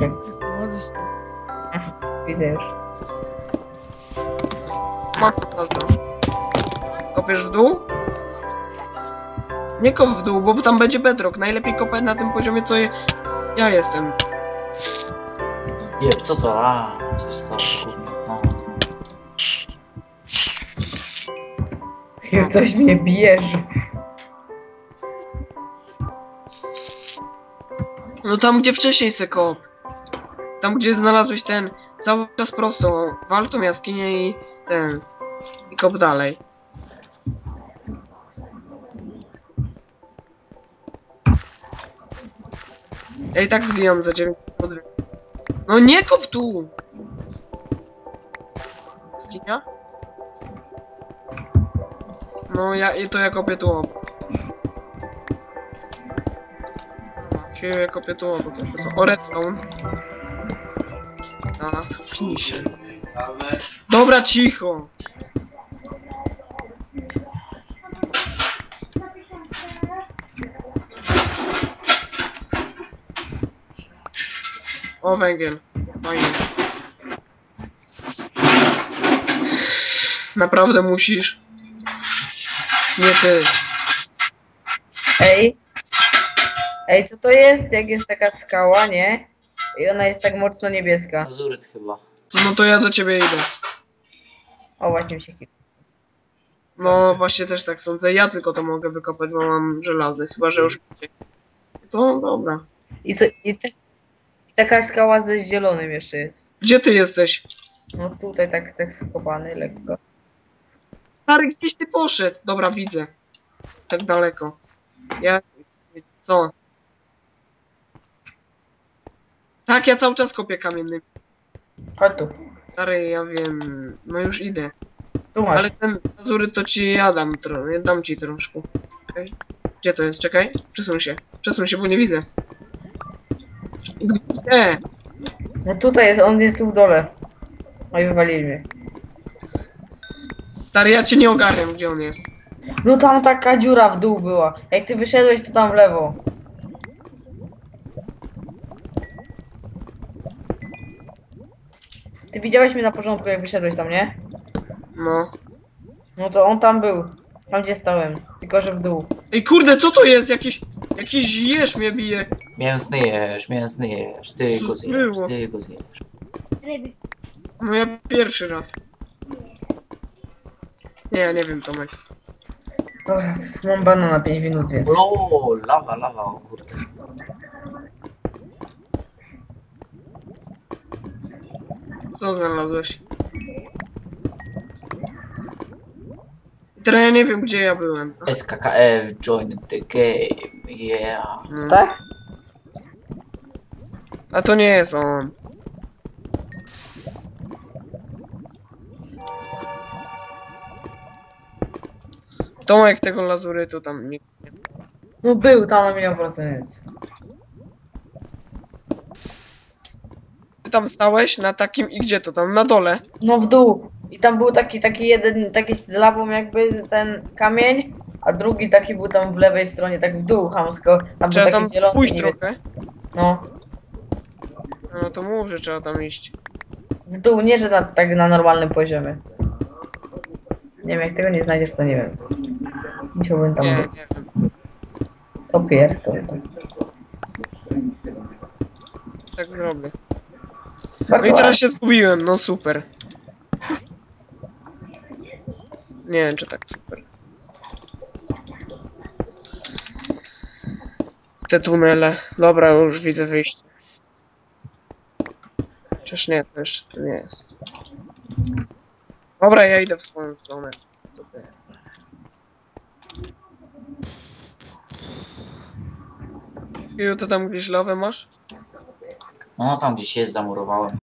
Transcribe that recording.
Tak, Chodzisz tam. widzę już. Kopiesz w dół? Nie kop w dół, bo tam będzie bedrock. Najlepiej kopać na tym poziomie, co je... ja jestem. Jeb, co to? A, co jest to? Kurwa, No. Chyba Ktoś mnie bierze. No tam, gdzie wcześniej se kop. Tam, gdzie znalazłeś ten... Cały czas prosto. Wal tą jaskinię i ten... I kop dalej. Ej, tak zbijam za 9 podwy. No nie kop tu! Skinia? No ja, to ja kopię tu obok. Chyba ja kopię tu obok. O, redstone. A, pchnij się. Dobra, cicho! O, węgiel. Fajnie. Naprawdę musisz? Nie ty. Ej. Ej, co to jest? Jak jest taka skała, nie? I ona jest tak mocno niebieska. Azuryt chyba. No to ja do ciebie idę. O, właśnie mi się chwilę. No właśnie też tak sądzę. Ja tylko to mogę wykopać, bo mam żelazy. Chyba, że już... To dobra. I, to, i, te, I taka skała ze zielonym jeszcze jest. Gdzie ty jesteś? No tutaj tak, tak skopany lekko. Stary, gdzieś ty poszedł. Dobra, widzę. Tak daleko. Ja... Co? Tak, ja cały czas kopię kamiennym. Chodź tu. Stary, ja wiem. No już idę. Tu masz. Ale ten azury to ci ja dam, tro... ja dam ci troszkę. Czekaj. Gdzie to jest? Czekaj. Przesuń się. Przesuń się, bo nie widzę. Gdzie? No tutaj jest, on jest tu w dole. I wywalili mnie. Stary, ja cię nie ogarniam, gdzie on jest. No tam taka dziura w dół była. Jak ty wyszedłeś, to tam w lewo. Ty widziałeś mnie na początku, jak wyszedłeś tam, nie? No. No to on tam był. Tam gdzie stałem. Tylko, że w dół. Ej, kurde, co to jest? Jakiś... Jakiś jeż mnie bije. Mięsny jesz, mięsny jesz. Ty go zjesz, Było. ty go zjesz. No ja pierwszy raz. Nie, ja nie wiem, Tomek. Dobra, mam bana na 5 minut, więc. O, lawa, lawa, o kurde. Co znalazłeś? Teraz ja nie wiem, gdzie ja byłem. SKKF, join the game, yeah. No. Tak? A to nie jest on. Tomek tego lazurytu tam nie... No był tam na milion procent. jest. Ty tam stałeś na takim i gdzie to tam? Na dole. No w dół. I tam był taki, taki jeden, taki z lawą jakby ten kamień, a drugi taki był tam w lewej stronie, tak w dół hamsko. Tam był Trzeba taki tam zielony pójść niebieski. trochę. No. No to mów, że trzeba tam iść. W dół, nie że na, tak na normalnym poziomie. Nie wiem, jak tego nie znajdziesz, to nie wiem. Musiałbym tam Nie, być. nie wiem. To pier, to, to. Tak zrobię. No i teraz się zgubiłem, no super. Nie wiem, czy tak super. Te tunele. Dobra, już widzę wyjście. Chociaż nie, to jeszcze nie jest. Dobra, ja idę w swoją stronę. Ilu to tam gdzieś lawę masz? No tam gdzieś jest, zamurowałem.